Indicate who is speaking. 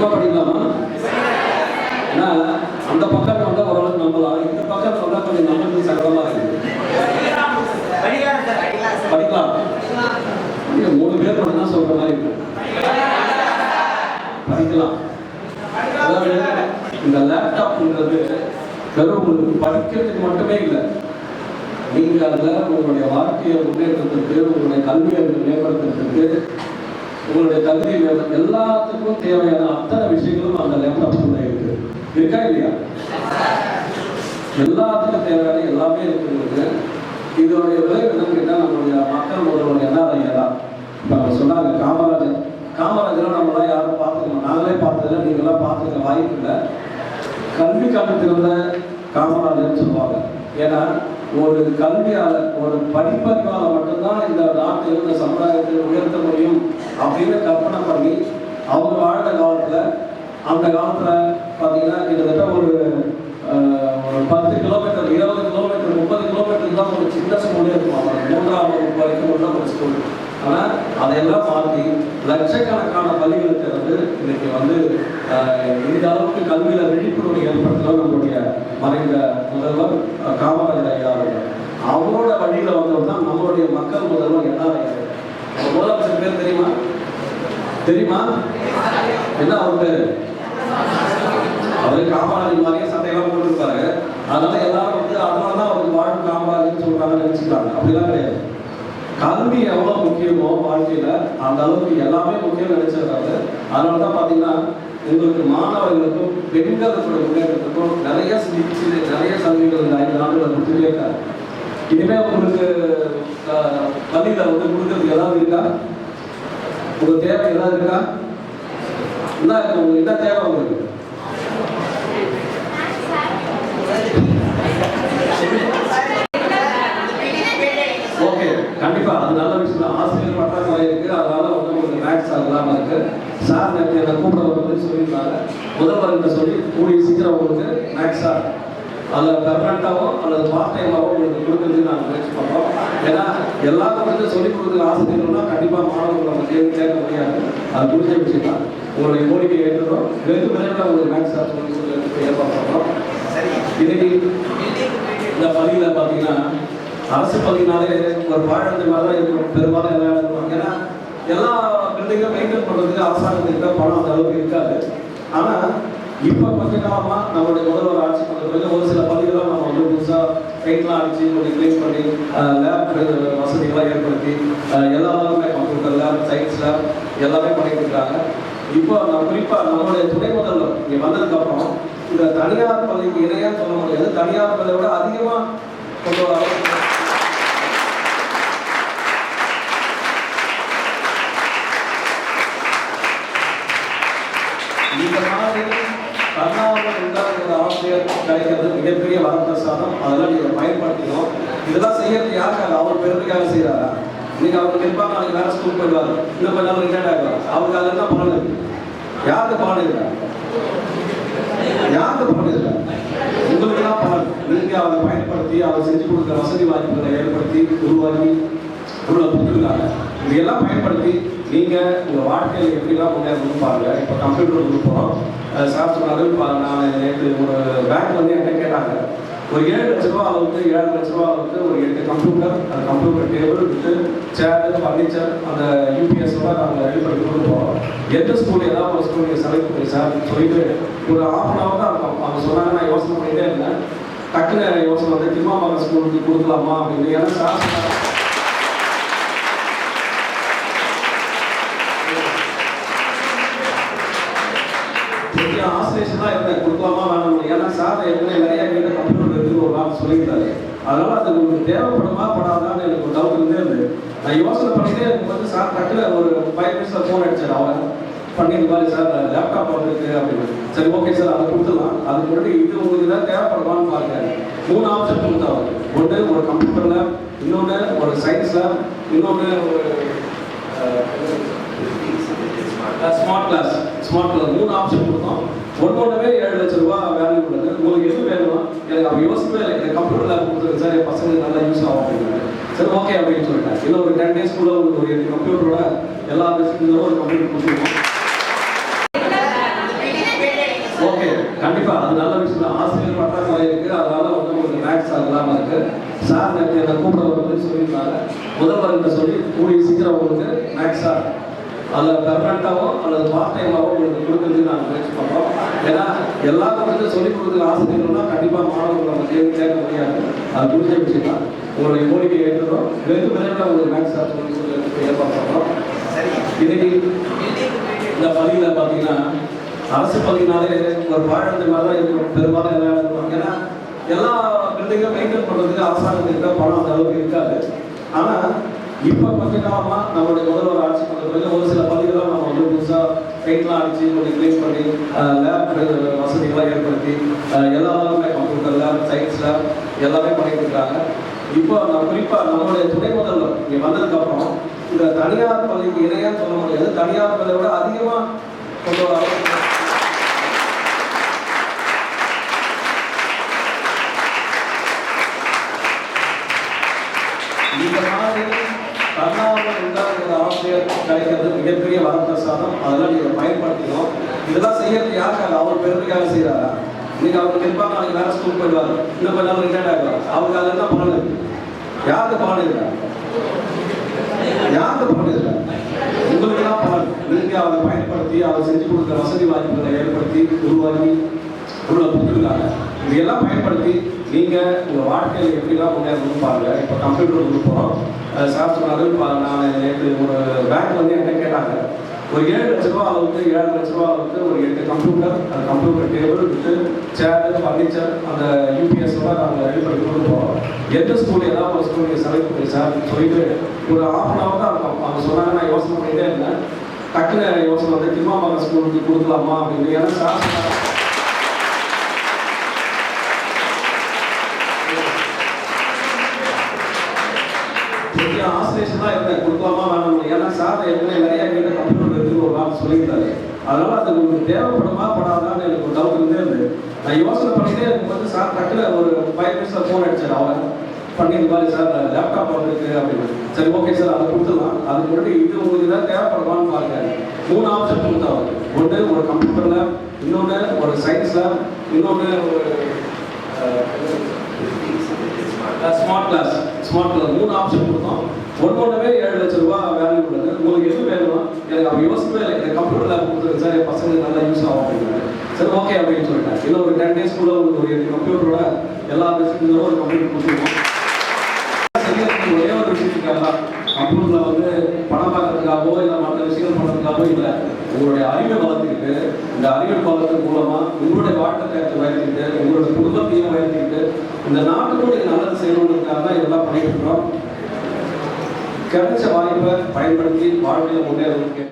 Speaker 1: கண்டிப்பாக படிக்கலாமா ஏன்னா அந்த பக்கம் வந்தால் ஓரளவுக்கு நம்பலாம் இந்த பக்கம் வந்தா கொஞ்சம் நம்புறது சங்கடமா இருக்குது படிக்கலாம். நீங்க மூணு பேர் மட்டும் தான் சொல்ற மாதிரி இருக்கு படிக்கலாம். அதாவது இந்த லேப்டாப்ன்றது வெறும் உங்களுக்கு படிக்கிறதுக்கு மட்டுமே இல்லை. நீங்கள் அதில் உங்களுடைய வாழ்க்கையை முன்னேற்றத்துக்கு உங்களுடைய கல்வியை மேம்படுத்துறதுக்கு உங்களுடைய தகுதி மே- எல்லாத்துக்கும் தேவையான அத்தனை விஷயங்களும் அந்த லேப்டாப்ல இருக்கு. இருக்கா இல்லையா? எல்லாத்துக்கும் தேவையான எல்லாமே இருக்குது இதோடைய விளைவு என்னன்னு கேட்டால் நம்மளுடைய மக்கள் முதல்வர் என்ன தான். இப்போ அவங்க சொன்னாங்க காமராஜர். காமராஜரை நம்மளாம் யாரும் பார்த்துக்கலாம் நாங்களே பார்த்ததில்ல நீங்களாம் பார்த்துக்க வாய்ப்பு இல்லை. கல்வி கட்டத்திருந்த காமராஜர்னு சொல்லுவாங்க. ஏன்னா ஒரு கல்வியாளர் ஒரு படிப்பறிவால மட்டும்தான் இந்த நாட்டில் இந்த சமுதாயத்தை உயர்த்த முடியும் அப்படின்னு கற்பனை பண்ணி அவங்க வாழ்ந்த காலத்தில் அந்த காலத்தில் பார்த்தீங்கன்னா கிட்டத்தட்ட ஒரு பத்து கிலோமீட்டர் இருபது கிலோமீட்டர் முப்பது கிலோமீட்டர் தான் ஒரு சின்ன ஸ்கூலே இருக்கும். அவங்க மூன்றாவது வரைக்கும் ஒரு ஸ்கூல் ஆனால் அதையெல்லாம் மாற்றி லட்சக்கணக்கான பள்ளிகளுக்கு வந்து இன்னைக்கு வந்து இந்த அளவுக்கு கல்வியில விழிப்புணர்வு ஏற்படுத்தலாம் நம்மளுடைய மறைந்த முதல்வர் காமராஜர் ஐயா அவர்கள். அவரோட வழியில வந்தவர் தான் நம்மளுடைய மக்கள் முதல்வர் என்ன முதலமைச்சர் பேர் தெரியுமா? தெரியுமா? என்ன அவர் பேரு? அவரு காமராஜர் மாதிரியே சட்டையெல்லாம் போட்டுருப்பாரு. அதனால எல்லாரும் வந்து அதனால தான் அவருக்கு வாழ்வு காமராஜர்னு சொல்றாங்கன்னு நினைச்சுக்கிறாங்க அப்படிலாம் கிடையாது கல்வி எவ்வளவு முக்கியமோ வாழ்க்கையில அந்த அளவுக்கு எல்லாமே முக்கியம் நினைச்சிருக்காரு அதனால தான் பாத்தீங்கன்னா உங்களுக்கு மாணவர்களுக்கும் பெண்களுடைய முன்னேற்றத்துக்கும் நிறைய சிகிச்சை நிறைய சலுகைகள் இந்த ஐந்து ஆண்டுகள் கொடுத்துட்டே இருக்காரு இனிமே உங்களுக்கு அஹ், பள்ளியில வந்து கொடுக்கறதுக்கு ஏதாவது இருக்கா? உங்க தேவை ஏதாவது இருக்கா? என்ன உங்களுக்கு என்ன தேவை உங்களுக்கு ஓகே கண்டிப்பா அது நல்ல விஷயம் தான். ஆசிரியர் பற்றாக்குறை இருக்கு அதனால வந்து உங்களுக்கு மேக்ஸ் அதெல்லாம் இருக்கு சார் நேற்று என்னை கூப்பிட வந்து சொல்லியிருந்தாங்க முதல்வர் சொல்லி கூடிய சீக்கிரம் உங்களுக்கு மேக்ஸா அதில் பெர்மனண்ட்டாவோ அல்லது பார்ட் டைமாவோ உங்களுக்கு கொடுக்கறதுக்கு நாங்கள் முயற்சி பண்ணுறோம் ஏன்னா எல்லாருக்கும் வந்து சொல்லிக் கொடுக்குற ஆசிரியர்கள்னா கண்டிப்பாக மாணவர்கள் நம்ம கேள்வி கேட்க முடியாது. அது புரிஞ்ச விஷயம் தான் உங்களுடைய கோரிக்கை ஏற்றுறோம் வெகு விரைவில் உங்களுக்கு மேக்ஸ் சார் சொல்லி சொல்லி ஏற்பாடு பண்ணுறோம் இன்னைக்கு இந்த பள்ளியில் பார்த்தீங்கன்னா அரசு பள்ளினாலே ஒரு பாழந்த மாதிரி தான் இருக்கும். பெரும்பாலும் எல்லா இடத்துலையும் ஏன்னா எல்லா பில்டிங்கும் மெயின்டைன் பண்ணுறதுக்கு அரசாங்கத்துக்கு பணம் அந்த அளவுக்கு இருக்காது. ஆனால் இப்போ கொஞ்ச காலமாக நம்மளுடைய முதல்வர் ஆட்சி பண்ண பிறகு ஒரு சில பள்ளிகள்லாம் நம்ம வந்து புதுசாக பெயிண்ட்லாம் அடிச்சு கொஞ்சம் க்ளீன் பண்ணி லேப் வசதிகள்லாம் ஏற்படுத்தி எல்லாருமே கம்ப்யூட்டர் லேப் சயின்ஸ் லேப் எல்லாமே பண்ணிட்டு இருக்காங்க. இப்போ நான் குறிப்பாக நம்மளுடைய துணை முதல்வர் இங்கே வந்ததுக்கப்புறம் இந்த தனியார் பள்ளிக்கு இணையாக சொல்ல முடியாது. தனியார் பள்ளியை விட அதிகமாக கொண்டு வர இந்த மாதிரி உண்டான ஆசிரியர் கிடைக்கிறது மிகப்பெரிய வரப்பிரசாதம். அதெல்லாம் நீங்க பயன்படுத்திக்கணும். இதெல்லாம் செய்யறது யாருக்காக அவர் பெருமைக்காக செய்யறாரா நீங்க அவர் நிற்பாங்க நாளைக்கு வேற ஸ்கூல் போயிடுவாரு. இன்னும் கொஞ்ச நாள் ரிட்டையர்ட் ஆகுவார் அவருக்கு அதுல என்ன பலன் இருக்கு? யாருக்கு பலன் இருக்கா? யாருக்கு பலன் இருக்கா? உங்களுக்கு தான் பலன்? அதை பயன்படுத்தி அவர் செஞ்சு கொடுக்குற வசதி வாய்ப்புகளை ஏற்படுத்தி உருவாக்கி இதையெல்லாம் பயன்படுத்தி நீங்க உங்க வாழ்க்கையில எப்படிலாம் முன்னேறணும்னு பாருங்க. இப்போ கம்ப்யூட்டர் கொடுக்க போறோம். சார் சொன்னாரு பா- நான் நேற்று ஒரு பேங்க் வந்து என்ன கேட்டாங்க. ஒரு ஏழு லட்ச ரூபா அளவுக்கு ஏழு லட்ச ரூபா அளவுக்கு ஒரு எட்டு கம்ப்யூட்டர் அந்த கம்ப்யூட்டர் டேபிள் வித்து சேரு ஃபர்னிச்சர் அந்த யூபிஎஸோட நாங்கள் ரெடி பண்ணி கொடுப்போம் எந்த ஸ்கூல் ஏதாவது ஒரு ஸ்கூல் நீங்கள் செலக்ட் பண்ணி சார் சொல்லிட்டு ஒரு ஹாஃப் அன் ஹவர் தான் இருக்கும். அவங்க சொன்னாங்க நான் யோசனை பண்ணிட்டே இருந்தேன். டக்குன்னு யோசனை வந்து திருமாமலை ஸ்கூலுக்கு கொடுக்கலாமா? அப்படின்னு. ஏன்னா சார் கொஞ்சம் ஆசிரியர் இருந்தேன் கொடுக்கலாமா வேணாம்? ஏன்னா சார் ஏற்கனவே நிறைய கிட்ட கம்ப்யூட்டர் எடுத்துக்கலாம்னு ஒரு சொல்லியிருந்தாரு அதனால அது உங்களுக்கு தேவைப்படுமா படாதான்னு எனக்கு ஒரு டவுட் இருந்தே இருந்தது. நான் யோசனை பண்ணிட்டே இருக்கும்போது சார் டக்குல ஒரு ஃபைவ் மினிட்ஸில் ஃபோன் அடிச்சார் அவர். பண்ணி இந்த மாதிரி சார் லேப்டாப் வந்துருக்கு அப்படின்னு. சரி ஓகே சார் அதை கொடுத்துடலாம். அதுக்கு முன்னாடி இது உங்களுக்கு தான் தேவைப்படுமான்னு பாருங்க மூணு ஆப்ஷன் கொடுத்தா ஒன்று ஒரு கம்ப்யூட்டர் லேப் இன்னொன்று ஒரு சயின்ஸ் லேப் இன்னொன்று ஒரு ஸ்மார்ட் கிளாஸ் ஸ்மார்ட் கிளாஸ் மூணு ஆப்ஷன் கொடுத்தோம். ஒன்று ஒன்றுமே ஏழு லட்ச ரூபா வேல்யூ உள்ளது உங்களுக்கு எது வேணும் எனக்கு அப்போ யோசிக்கவே இல்லை. எனக்கு கம்ப்யூட்டர் லேப் கொடுத்துருக்கு சார் என் பசங்களுக்கு நல்லா யூஸ் ஆகும் அப்படின்னு. சரி ஓகே அப்படின்னு சொல்லிட்டேன். இல்லை ஒரு டென் டேஸ்க்குள்ள உங்களுக்கு ஒரு கம்ப்யூட்டரோட எல்லா ஃபெசிலிட்டிஸோட ஒரு கம்ப்யூட்டர் கொடுத்துருவோம். ஓகே கண்டிப்பாக அது நல்ல விஷயம் தான். ஆசிரியர் பற்றாக்குறை இருக்குது அதனால வந்து உங்களுக்கு மேக்ஸ் இல்லாம இருக்கு. சார் நேற்று என்னை கூப்பிட வந்து சொல்லியிருந்தாங்க. முதல்வர்கிட்ட சொல்லி கூடிய சீக்கிரம் உங்களுக்கு மேக்ஸ் சார் அதில் பெர்மனண்ட்டாவோ அல்லது பார்ட் டைமாவோ உங்களுக்கு கொடுக்கறதுக்கு நாங்கள் முயற்சி பண்ணுறோம் ஏன்னா எல்லாருக்கும் வந்து சொல்லிக் கொடுக்குற ஆசிரியர்கள்னா கண்டிப்பாக மாணவர்கள் நம்ம கேள்வி கேட்க முடியாது. அது புரிஞ்ச விஷயம் தான் உங்களுடைய கோரிக்கையை ஏற்றுறோம் வெகு விரைவில் உங்களுக்கு மேக்ஸ் சார் சொல்லி சொல்லி ஏற்பாடு பண்ணுறோம் இன்னைக்கு இந்த பள்ளியில் பார்த்தீங்கன்னா அரசு பள்ளினாலே ஒரு பாழத்தை மாதிரி தான் இருக்கும். பெரும்பாலும் எல்லா இடத்துலையும் ஏன்னா எல்லா பில்டிங்கும் மெயின்டைன் பண்ணுறதுக்கு அரசாங்கத்துக்கு பணம் அந்த அளவுக்கு இருக்காது. ஆனால் இப்போ கொஞ்சம் காலமாக நம்மளுடைய முதல்வர் ஆட்சி பண்ணுறது ஒரு சில பள்ளிகள்லாம் நம்ம வந்து புதுசாக பெயிண்ட்லாம் அடிச்சு கொஞ்சம் க்ளீன் பண்ணி லேப் வசதிகள்லாம் ஏற்படுத்தி எல்லாருமே கம்ப்யூட்டர் லேப் சயின்ஸ் லேப் எல்லாமே பண்ணிட்டு இருக்காங்க. இப்போ நான் குறிப்பாக நம்மளுடைய துணை முதல்வர் இங்கே வந்ததுக்கப்புறம் இந்த தனியார் பள்ளிக்கு இணையாக சொல்ல முடியாது. தனியார் பள்ளியை விட அதிகமாக கொண்டு வரலாம் இந்த மாதிரி தன்னார்வ உண்டாகிற ஆசிரியர் கிடைக்கிறது மிகப்பெரிய வரப்பிரசாதம் அதெல்லாம் நீங்கள் பயன்படுத்திக்கணும். இதெல்லாம் செய்யறது யாருக்காக? அவர் பெருமைக்காக செய்கிறாரா நீங்க அவங்க நிற்பாங்க நாளைக்கு வேற ஸ்கூல் போயிடுவாங்க இன்னும் கொஞ்சம் நாள் ரிட்டையர்ட் ஆகுவாங்க அவருக்கு அதில் தான் பலன் இருக்கு யாருக்கு பலன் இருக்கா யாருக்கு பலன் இருக்கா உங்களுக்கு தான் பலன் நீங்க அவரை பயன்படுத்தி அவர் செஞ்சு கொடுக்குற வசதி வாய்ப்புகளை ஏற்படுத்தி உருவாக்கி உள்ள கொடுத்துருக்காங்க. இதையெல்லாம் பயன்படுத்தி நீங்கள் உங்கள் வாழ்க்கையில் எப்படிலாம் முன்னேறணும்னு பாருங்க. இப்போ கம்ப்யூட்டர் கொடுப்போம் சார் சொன்னாரு நான் நேற்று ஒரு பேங்க் வந்து என்ன கேட்டாங்க. ஒரு ஏழு லட்ச ரூபா அளவுக்கு ஏழு லட்ச ரூபா அளவுக்கு ஒரு எட்டு கம்ப்யூட்டர் அந்த கம்ப்யூட்டர் டேபிள் வித்து சேர் ஃபர்னிச்சர் அந்த யூபிஎஸ் எல்லாம் நாங்கள் ரெடி பண்ணி கொடுப்போம் எந்த ஸ்கூல் ஏதாவது ஒரு ஸ்கூல் நீங்கள் செலக்ட் பண்ணி சார் சொல்லிட்டு ஒரு ஹாஃப் அன் ஹவர் தான் இருக்கும். அவங்க சொன்னாங்க நான் யோசனை பண்ணிட்டே இருந்தேன். டக்குன்னு யோசனை வந்து திருமாமலை ஸ்கூலுக்கு கொடுக்கலாமா அப்படின்னு. ஏன்னா சார் ஆசிரியேஷன் தான் இருந்தேன் கொடுக்கலாமா வேணாம் ஏன்னா சார் ஏற்கனவே நிறைய கிட்ட கம்ப்யூட்டர் எடுத்து ஒரு வாரம் சொல்லியிருந்தாரு. அதனால அது உங்களுக்கு தேவைப்படுமா படாதான்னு எனக்கு ஒரு டவுட் இருந்தே இருந்து நான் யோசனை பண்ணிட்டே இருக்கும்போது சார் டக்குல ஒரு ஃபைவ் மினிட்ஸில் ஃபோன் அடிச்சார் அவர். பண்ணி இந்த மாதிரி சார் லேப்டாப் வந்திருக்கு அப்படின்னு. சரி ஓகே சார் அதை கொடுத்துடலாம். அதுக்கு முன்னாடி இது உங்களுக்கு ஏதாவது தேவைப்படுமான்னு பாருங்க. மூணு ஆப்ஷன் கொடுத்தாங்க ஒன்று ஒரு கம்ப்யூட்டர் லேப் இன்னொன்று ஒரு சயின்ஸ் லேப் இன்னொன்று ஒரு ஸ்மார்ட் கிளாஸ் ஸ்மார்ட் கிளாஸ் மூணு ஆப்ஷன் கொடுத்தோம். ஒன்று ஒன்றுமே ஏழு லட்ச ரூபா வேல்யூ கொடுங்க. உங்களுக்கு எது வேணும்? எனக்கு அவன் யோசிக்கவே இல்லை. எனக்கு கம்ப்யூட்டர் லேப் கொடுத்துருக்கு சார் என் பசங்களுக்கு நல்லா யூஸ் ஆகும் அப்படின்னு சரி ஓகே அப்படின்னு சொல்லிட்டேன். இல்லை ஒரு டென் டேஸ் கூட உங்களுக்கு ஒரு கம்ப்யூட்டரோட எல்லா பேசுகிறோம் ஒரு கம்ப்யூட்டர் கொடுத்துருவோம். ஒரே ஒரு விஷயத்துக்காக தான் வந்து பணம் பார்க்கறதுக்காகவோ இல்லை மற்ற விஷயங்கள் பண்ணுறதுக்காகவோ இல்லை. உங்களுடைய அறிவை வளர்த்துக்கிட்டு இந்த அறிவை வளர்த்து மூலமாக உங்களுடைய வாழ்க்கை தேர்த்து உயர்த்திக்கிட்டு உங்களுடைய குடும்பத்தையும் உயர்த்திக்கிட்டு இந்த நாட்டுக்கு நீங்க நல்லது செய்யணுன்றதுக்காக தான் இதெல்லாம் பண்ணிட்டு இருக்கிறோம். கிடைச்ச வாய்ப்பை பயன்படுத்தி வாழ்க்கையில் முன்னேறதுக்கு